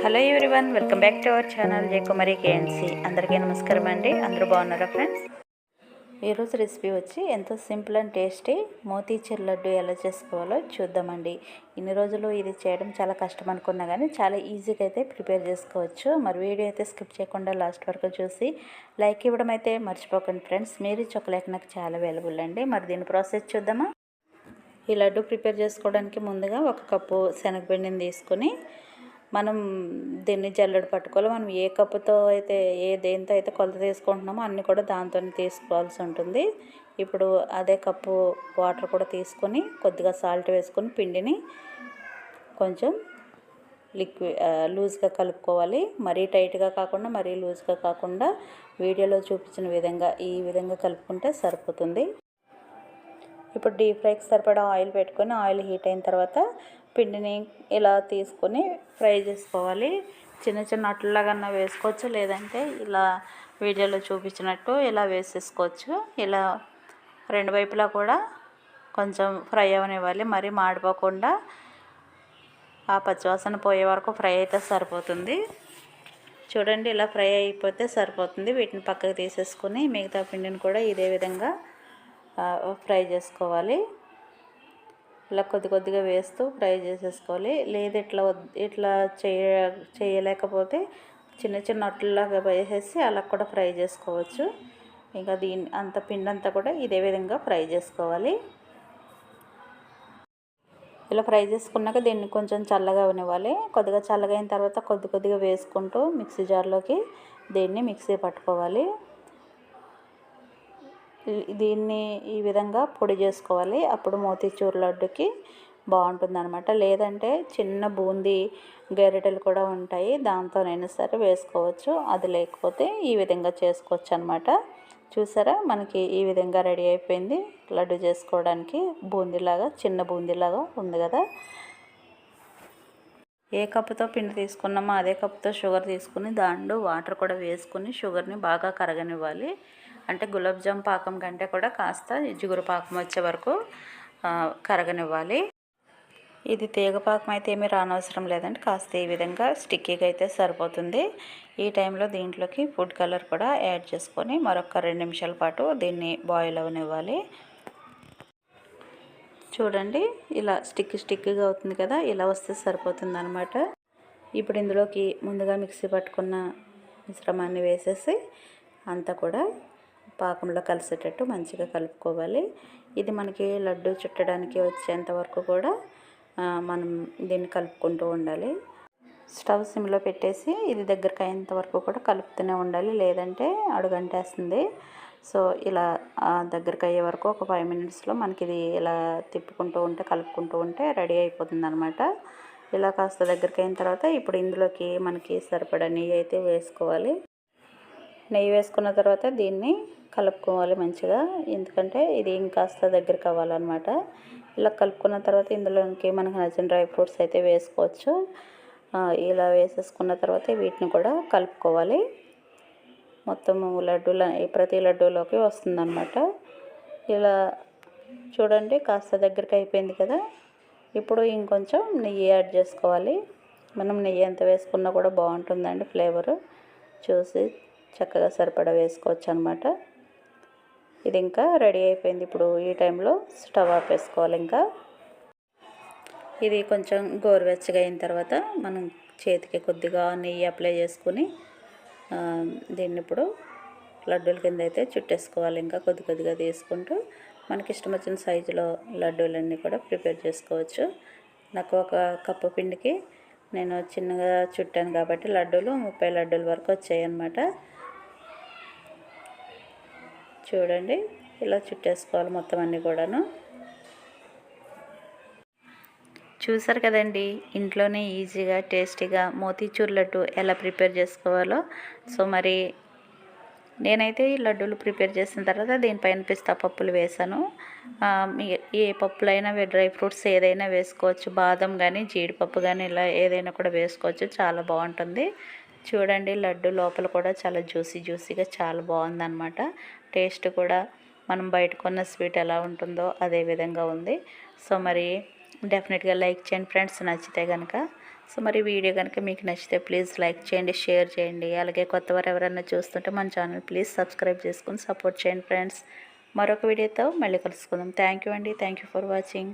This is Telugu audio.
Hello everyone welcome back to our channel Jayakumari KNC అందరికీ నమస్కారం అండి. అందరూ బాగున్నారా ఫ్రెండ్స్? ఈరోజు రెసిపీ వచ్చి ఎంతో simple and tasty motichoor laddu ఎలా చేసుకోవాలో చూద్దామండి. ఇన్ని రోజులు ఇది చేయడం చాలా కష్టం అనుకున్నా కానీ చాలా ఈజీగా అయితే ప్రిపేర్ చేసుకోవచ్చు. మరి వీడియో అయితే స్కిప్ చేయకుండా లాస్ట్ వరకు చూసి లైక్ ఇవ్వడం అయితే మర్చిపోకండి ఫ్రెండ్స్. మీరు చొక్కలేక నాకు చాలా అవైలబుల్ అండి. మరి దీని ప్రాసెస్ చూద్దామా? ఈ లడ్డు ప్రిపేర్ చేసుకోవడానికి ముందుగా ఒక కప్పు శనగపిండిని తీసుకొని మనం దీన్ని జల్లెడ పట్టుకోవాలి. మనం ఏ కప్పుతో అయితే ఏ దేనితో అయితే కొలత తీసుకుంటున్నామో అన్నీ కూడా దాంతోనే తీసుకోవాల్సి ఉంటుంది. ఇప్పుడు అదే కప్పు వాటర్ కూడా తీసుకొని కొద్దిగా సాల్ట్ వేసుకొని పిండిని కొంచెం లిక్విడ్ లూజ్గా కలుపుకోవాలి. మరీ టైట్గా కాకుండా మరీ లూజ్గా కాకుండా వీడియోలో చూపించిన విధంగా ఈ విధంగా కలుపుకుంటే సరిపోతుంది. ఇప్పుడు డీప్ ఫ్రైకి సరిపడా ఆయిల్ పెట్టుకొని ఆయిల్ హీట్ అయిన తర్వాత పిండిని ఇలా తీసుకొని ఫ్రై చేసుకోవాలి. చిన్న చిన్న అట్లలాగన్నా వేసుకోవచ్చు. లేదంటే ఇలా వీడియోలో చూపించినట్టు ఇలా వేసేసుకోవచ్చు. ఇలా రెండు వైపులా కూడా కొంచెం ఫ్రై అవనివ్వాలి. మరీ మాడిపోకుండా ఆ పచ్చివాసన పోయే వరకు ఫ్రై అయితే సరిపోతుంది. చూడండి ఇలా ఫ్రై అయిపోతే సరిపోతుంది. వీటిని పక్కకు తీసేసుకుని మిగతా పిండిని కూడా ఇదే విధంగా ఫ్రై చేసుకోవాలి. ఇలా కొద్ది కొద్దిగా వేస్తూ ఫ్రై చేసేసుకోవాలి. లేదు ఇట్లా ఇట్లా చేయ చేయలేకపోతే చిన్న చిన్న అట్లలాగా వేసేసి అలా కూడా ఫ్రై చేసుకోవచ్చు. ఇంకా దీని అంత పిండి అంతా కూడా ఇదే విధంగా ఫ్రై చేసుకోవాలి. ఇలా ఫ్రై చేసుకున్నాక దీన్ని కొంచెం చల్లగా ఉనివ్వాలి. కొద్దిగా చల్లగా అయిన తర్వాత కొద్ది కొద్దిగా వేసుకుంటూ మిక్సీ జార్లోకి దీన్ని మిక్సీ పట్టుకోవాలి. దీన్ని ఈ విధంగా పొడి చేసుకోవాలి. అప్పుడు మోతీచూర్ లడ్డుకి బాగుంటుంది అనమాట లేదంటే చిన్న బూందీ గరిటెలు కూడా ఉంటాయి. దాంతోనైనా సరే వేసుకోవచ్చు. అది లేకపోతే ఈ విధంగా చేసుకోవచ్చు అనమాట చూసారా? మనకి ఈ విధంగా రెడీ అయిపోయింది. లడ్డు చేసుకోవడానికి బూందీలాగా చిన్న బూందీలాగా ఉంది కదా? ఏ కప్పుతో పిండి తీసుకున్నామో అదే కప్పుతో షుగర్ తీసుకుని దాంట్లో వాటర్ కూడా వేసుకుని షుగర్ని బాగా కరగనివ్వాలి. అంటే గులాబ్ జామ్ పాకం కంటే కూడా కాస్త జిగురు పాకం వచ్చే వరకు కరగనివ్వాలి. ఇది తీగ పాకం అయితే ఏమీ రానవసరం లేదండి. కాస్త ఈ విధంగా స్టిక్కీగా అయితే సరిపోతుంది. ఈ టైంలో దీంట్లోకి ఫుడ్ కలర్ కూడా యాడ్ చేసుకొని మరొక రెండు నిమిషాల పాటు దీన్ని బాయిల్ అవనివ్వాలి. చూడండి ఇలా స్టిక్ స్టిక్గా అవుతుంది కదా ఇలా వస్తే సరిపోతుంది అనమాట ఇప్పుడు ఇందులోకి ముందుగా మిక్సీ పట్టుకున్న మిశ్రమాన్ని వేసేసి అంతా కూడా పాకంలో కలిసేటట్టు మంచిగా కలుపుకోవాలి. ఇది మనకి లడ్డు చుట్టడానికి వచ్చేంత వరకు కూడా మనం దీన్ని కలుపుకుంటూ ఉండాలి. స్టవ్ సిమ్లో పెట్టేసి ఇది దగ్గరకు అయ్యేంత వరకు కూడా కలుపుతూనే ఉండాలి. లేదంటే అడుగంటేస్తుంది. సో ఇలా దగ్గరకు అయ్యే వరకు ఒక ఫైవ్ మినిట్స్లో మనకి ఇది ఇలా తిప్పుకుంటూ ఉంటే కలుపుకుంటూ ఉంటే రెడీ అయిపోతుంది అనమాట ఇలా కాస్త దగ్గరికి అయిన తర్వాత ఇప్పుడు ఇందులోకి మనకి సరిపడా నెయ్యి అయితే వేసుకోవాలి. నెయ్యి వేసుకున్న తర్వాత దీన్ని కలుపుకోవాలి మంచిగా. ఎందుకంటే ఇది ఇంకాస్త దగ్గర కావాలన్నమాట. ఇలా కలుపుకున్న తర్వాత ఇందులోకి మనకు నచ్చిన డ్రై ఫ్రూట్స్ అయితే వేసుకోవచ్చు. ఇలా వేసేసుకున్న తర్వాత వీటిని కూడా కలుపుకోవాలి. మొత్తం లడ్డూల ప్రతి లడ్డూలోకి వస్తుందన్నమాట. ఇలా చూడండి కాస్త దగ్గరికి అయిపోయింది కదా. ఇప్పుడు ఇంకొంచెం నెయ్యి యాడ్ చేసుకోవాలి. మనం నెయ్యి ఎంత వేసుకున్నా కూడా బాగుంటుందండి ఫ్లేవరు. చూసి చక్కగా సరిపడా వేసుకోవచ్చు అనమాట ఇది ఇంకా రెడీ అయిపోయింది. ఇప్పుడు ఈ టైంలో స్టవ్ ఆపేసుకోవాలి ఇంకా. ఇది కొంచెం గోరువెచ్చగా అయిన తర్వాత మనం చేతికి కొద్దిగా నెయ్యి అప్లై చేసుకుని దీన్ని ఇప్పుడు లడ్డూల కింద అయితే చుట్టేసుకోవాలి. ఇంకా కొద్ది కొద్దిగా తీసుకుంటూ మనకి ఇష్టం వచ్చిన సైజులో లడ్డూలన్నీ కూడా ప్రిపేర్ చేసుకోవచ్చు. నాకు ఒక కప్పు పిండికి నేను చిన్నగా చుట్టాను కాబట్టి లడ్డూలు ముప్పై లడ్డూల వరకు వచ్చాయి అన్నమాట చూడండి. ఇలా చుట్టేసుకోవాలి మొత్తం అన్నీ కూడాను. చూసారు కదండి ఇంట్లోనే ఈజీగా టేస్టీగా మోతీచూర్ లడ్డు ఎలా ప్రిపేర్ చేసుకోవాలో. సో మరి నేనైతే ఈ లడ్డూలు ప్రిపేర్ చేసిన తర్వాత దీనిపైన పిస్తా పప్పులు వేసాను. ఏ పప్పులైనా డ్రై ఫ్రూట్స్ ఏదైనా వేసుకోవచ్చు. బాదం కానీ జీడిపప్పు కానీ ఇలా ఏదైనా కూడా వేసుకోవచ్చు. చాలా బాగుంటుంది. చూడండి లడ్డు లోపల కూడా చాలా జ్యూసీ జ్యూసీగా చాలా బాగుందన్నమాట. టేస్ట్ కూడా మనం బయట కొన్న స్వీట్ ఎలా ఉంటుందో అదే విధంగా ఉంది. సో మరి డెఫినెట్గా లైక్ చేయండి ఫ్రెండ్స్ నచ్చితే కనుక సో మరి వీడియో కనుక మీకు నచ్చితే ప్లీజ్ లైక్ చేయండి షేర్ చేయండి. అలాగే కొత్త వారు ఎవరైనా చూస్తుంటే మన ఛానల్ ప్లీజ్ సబ్స్క్రైబ్ చేసుకుని సపోర్ట్ చేయండి ఫ్రెండ్స్. మరొక వీడియోతో మళ్ళీ కలుసుకుందాం. థ్యాంక్ యూ అండి. Thank you for watching.